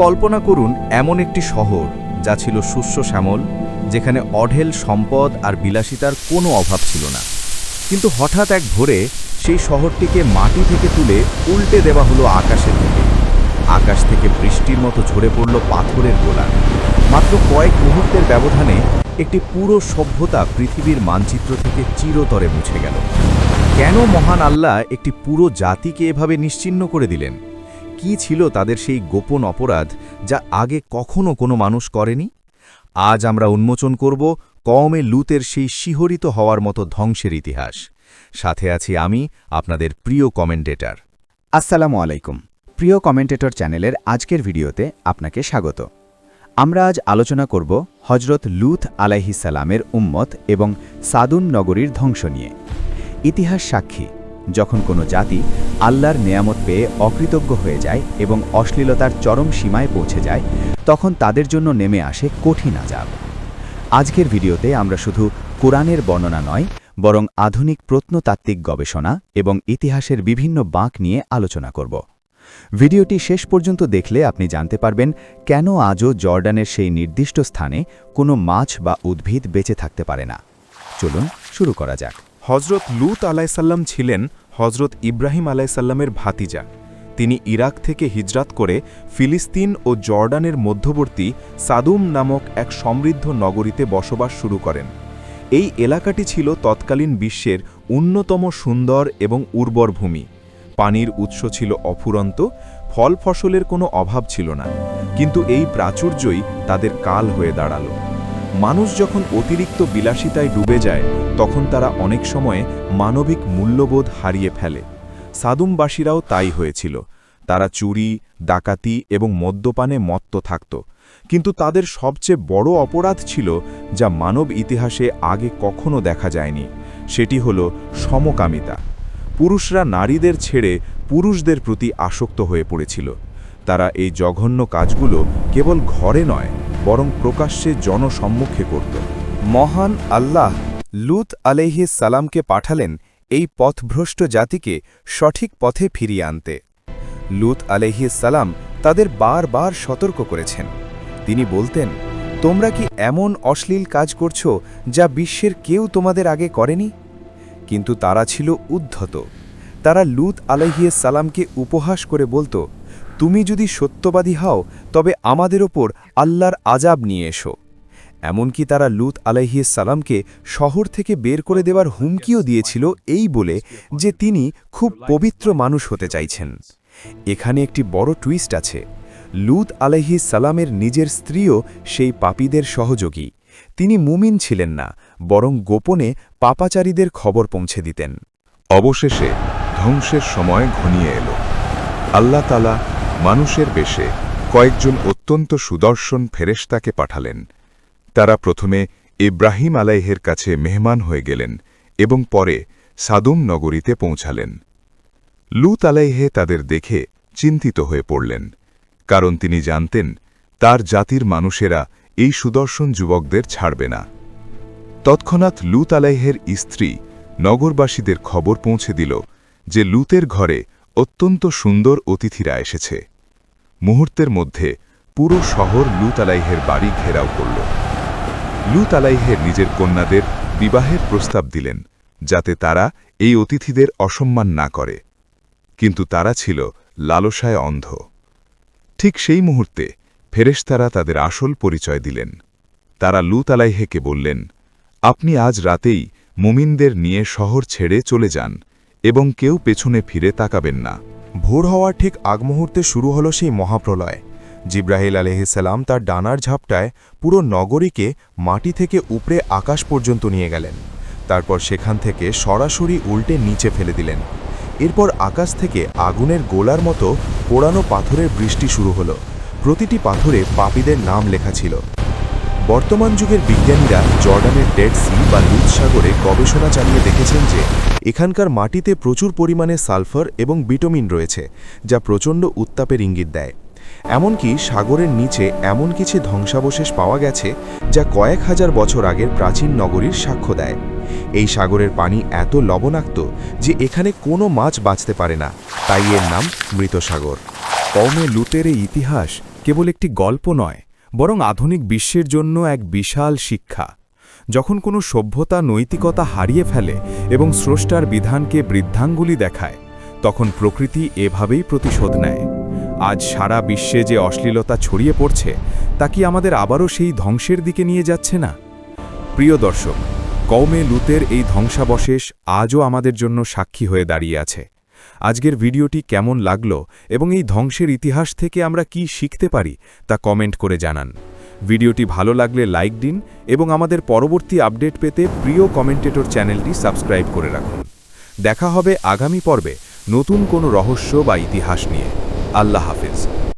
কল্পনা করুন এমন একটি শহর যা ছিল শস্য শ্যামল, যেখানে অঢেল সম্পদ আর বিলাসিতার কোনো অভাব ছিল না। কিন্তু হঠাৎ এক ভোরে সেই শহরটিকে মাটি থেকে তুলে উল্টে দেওয়া হলো আকাশের দিকে। আকাশ থেকে বৃষ্টির মতো ঝরে পড়ল পাথরের গোলা। মাত্র কয়েক মুহূর্তের ব্যবধানে একটি পুরো সভ্যতা পৃথিবীর মানচিত্র থেকে চিরতরে মুছে গেল। কেন মহান আল্লাহ একটি পুরো জাতিকে এভাবে নিশ্চিহ্ন করে দিলেন? কি ছিল তাদের সেই গোপন অপরাধ যা আগে কখনো কোনো মানুষ করেনি? আজ আমরা উন্মোচন করব কমে লুতের সেই শিহরিত হওয়ার মতো ধ্বংসের ইতিহাস। সাথে আছি আমি আপনাদের প্রিয় কমেন্টেটর। আসসালামু আলাইকুম। প্রিয় কমেন্টেটর চ্যানেলের আজকের ভিডিওতে আপনাকে স্বাগত। আমরা আজ আলোচনা করব হজরত লুথ আলাইহিসালামের উম্মত এবং সাদুন নগরীর ধ্বংস নিয়ে। ইতিহাস সাক্ষী যখন কোনো জাতি আল্লাহর নেয়ামত পেয়ে অকৃতজ্ঞ হয়ে যায় এবং অশ্লীলতার চরম সীমায় পৌঁছে যায়, তখন তাদের জন্য নেমে আসে কঠিন আজাব আজকের ভিডিওতে আমরা শুধু কোরআনের বর্ণনা নয়, বরং আধুনিক প্রত্নতাত্ত্বিক গবেষণা এবং ইতিহাসের বিভিন্ন বাঁক নিয়ে আলোচনা করব। ভিডিওটি শেষ পর্যন্ত দেখলে আপনি জানতে পারবেন কেন আজও জর্ডানের সেই নির্দিষ্ট স্থানে কোনো মাছ বা উদ্ভিদ বেঁচে থাকতে পারে না। চলুন শুরু করা যাক। হজরত লুত আলাইসাল্লাম ছিলেন হজরত ইব্রাহিম আলাইসাল্লামের ভাতিজা। তিনি ইরাক থেকে হিজরাত করে ফিলিস্তিন ও জর্ডানের মধ্যবর্তী সাদুম নামক এক সমৃদ্ধ নগরীতে বসবাস শুরু করেন। এই এলাকাটি ছিল তৎকালীন বিশ্বের অন্যতম সুন্দর এবং উর্বর ভূমি। পানির উৎস ছিল অফুরন্ত, ফল ফসলের কোনো অভাব ছিল না। কিন্তু এই প্রাচুর্যই তাদের কাল হয়ে দাঁড়াল। মানুষ যখন অতিরিক্ত বিলাসিতায় ডুবে যায়, তখন তারা অনেক সময়ে মানবিক মূল্যবোধ হারিয়ে ফেলে। সাদুমবাসীরাও তাই হয়েছিল। তারা চুরি, ডাকাতি এবং মদ্যপানে মত্ত থাকত। কিন্তু তাদের সবচেয়ে বড় অপরাধ ছিল যা মানব ইতিহাসে আগে কখনো দেখা যায়নি। সেটি হল সমকামিতা। পুরুষরা নারীদের ছেড়ে পুরুষদের প্রতি আসক্ত হয়ে পড়েছিল। তারা এই জঘন্য কাজগুলো কেবল ঘরে নয় বরং প্রকাশ্যে জনসম্মুখে করত। মহান আল্লাহ লুত আলাইহি সালামকে পাঠালেন এই পথভ্রষ্ট জাতিকে সঠিক পথে ফিরিয়ে আনতে। লুত আলাইহি সালাম তাদের বারবার সতর্ক করেছেন। তিনি বলতেন, তোমরা কি এমন অশ্লীল কাজ করছ যা বিশ্বের কেউ তোমাদের আগে করেনি? কিন্তু তারা ছিল উদ্ধত। তারা লুত আলাইহিয়ে সালামকে উপহাস করে বলতো তুমি যদি সত্যবাদী হও, তবে আমাদের ওপর আল্লাহর আজাব নিয়ে এসো। এমনকি তারা লুত সালামকে শহর থেকে বের করে দেওয়ার হুমকিও দিয়েছিল এই বলে যে তিনি খুব পবিত্র মানুষ হতে চাইছেন। এখানে একটি বড় টুইস্ট আছে। লুত সালামের নিজের স্ত্রীও সেই পাপীদের সহযোগী। তিনি মুমিন ছিলেন না, বরং গোপনে পাপাচারীদের খবর পৌঁছে দিতেন। অবশেষে ধ্বংসের সময় ঘনিয়ে এল। আল্লাহ তালা মানুষের বেশে কয়েকজন অত্যন্ত সুদর্শন ফেরেশতাকে পাঠালেন। তারা প্রথমে ইব্রাহিম আলাইহের কাছে মেহমান হয়ে গেলেন এবং পরে সাদুম নগরীতে পৌঁছালেন। লুত আলাইহে তাদের দেখে চিন্তিত হয়ে পড়লেন, কারণ তিনি জানতেন তার জাতির মানুষেরা এই সুদর্শন যুবকদের ছাড়বে না। তৎক্ষণাৎ লুত আলাইহের স্ত্রী নগরবাসীদের খবর পৌঁছে দিল যে লুতের ঘরে অত্যন্ত সুন্দর অতিথিরা এসেছে। মুহূর্তের মধ্যে পুরো শহর লুত আলাইহের বাড়ি ঘেরাও করল। লুত আলাইহের নিজের কন্যাদের বিবাহের প্রস্তাব দিলেন, যাতে তারা এই অতিথিদের অসম্মান না করে। কিন্তু তারা ছিল লালসায় অন্ধ। ঠিক সেই মুহূর্তে ফেরেশতারা তাদের আসল পরিচয় দিলেন। তারা লুত আলাইহেকে বললেন, আপনি আজ রাতেই মুমিনদের নিয়ে শহর ছেড়ে চলে যান। এবং কেউ পেছনে ফিরে তাকাবেন না। ভোর হওয়ার ঠিক আগ মুহূর্তে শুরু হলো সেই মহাপ্রলয়। জিব্রাহিল আলহিসাল্লাম তার ডানার ঝাপটায় পুরো নগরীকে মাটি থেকে উপরে আকাশ পর্যন্ত নিয়ে গেলেন। তারপর সেখান থেকে সরাসরি উল্টে নিচে ফেলে দিলেন। এরপর আকাশ থেকে আগুনের গোলার মতো পোড়ানো পাথরের বৃষ্টি শুরু হলো। প্রতিটি পাথরে পাপীদের নাম লেখা ছিল। বর্তমান যুগের বিজ্ঞানীরা জর্ডানের ডেড সি বা লুজ সাগরে গবেষণা চালিয়ে দেখেছেন যে এখানকার মাটিতে প্রচুর পরিমাণে সালফার এবং বিটোমিন রয়েছে, যা প্রচণ্ড উত্তাপের ইঙ্গিত দেয়। এমনকি সাগরের নিচে এমন কিছু ধ্বংসাবশেষ পাওয়া গেছে, যা কয়েক হাজার বছর আগের প্রাচীন নগরীর সাক্ষ্য দেয়। এই সাগরের পানি এত লবণাক্ত যে এখানে কোনো মাছ বাঁচতে পারে না, তাই এর নাম মৃত সাগর কমে লুতের এই ইতিহাস কেবল একটি গল্প নয়, বরং আধুনিক বিশ্বের জন্য এক বিশাল শিক্ষা। যখন কোনো সভ্যতা নৈতিকতা হারিয়ে ফেলে এবং স্রষ্টার বিধানকে বৃদ্ধাঙ্গুলি দেখায়, তখন প্রকৃতি এভাবেই প্রতিশোধ নেয়। আজ সারা বিশ্বে যে অশ্লীলতা ছড়িয়ে পড়ছে, তা কি আমাদের আবারও সেই ধ্বংসের দিকে নিয়ে যাচ্ছে না? প্রিয় দর্শক কৌমে লুতের এই ধ্বংসাবশেষ আজও আমাদের জন্য সাক্ষী হয়ে দাঁড়িয়ে আছে। আজকের ভিডিওটি কেমন লাগল এবং এই ধ্বংসের ইতিহাস থেকে আমরা কি শিখতে পারি, তা কমেন্ট করে জানান। ভিডিওটি ভালো লাগলে লাইক দিন এবং আমাদের পরবর্তী আপডেট পেতে প্রিয় কমেন্টেটর চ্যানেলটি সাবস্ক্রাইব করে রাখুন। দেখা হবে আগামী পর্বে নতুন কোনো রহস্য বা ইতিহাস নিয়ে। আল্লাহ হাফেজ।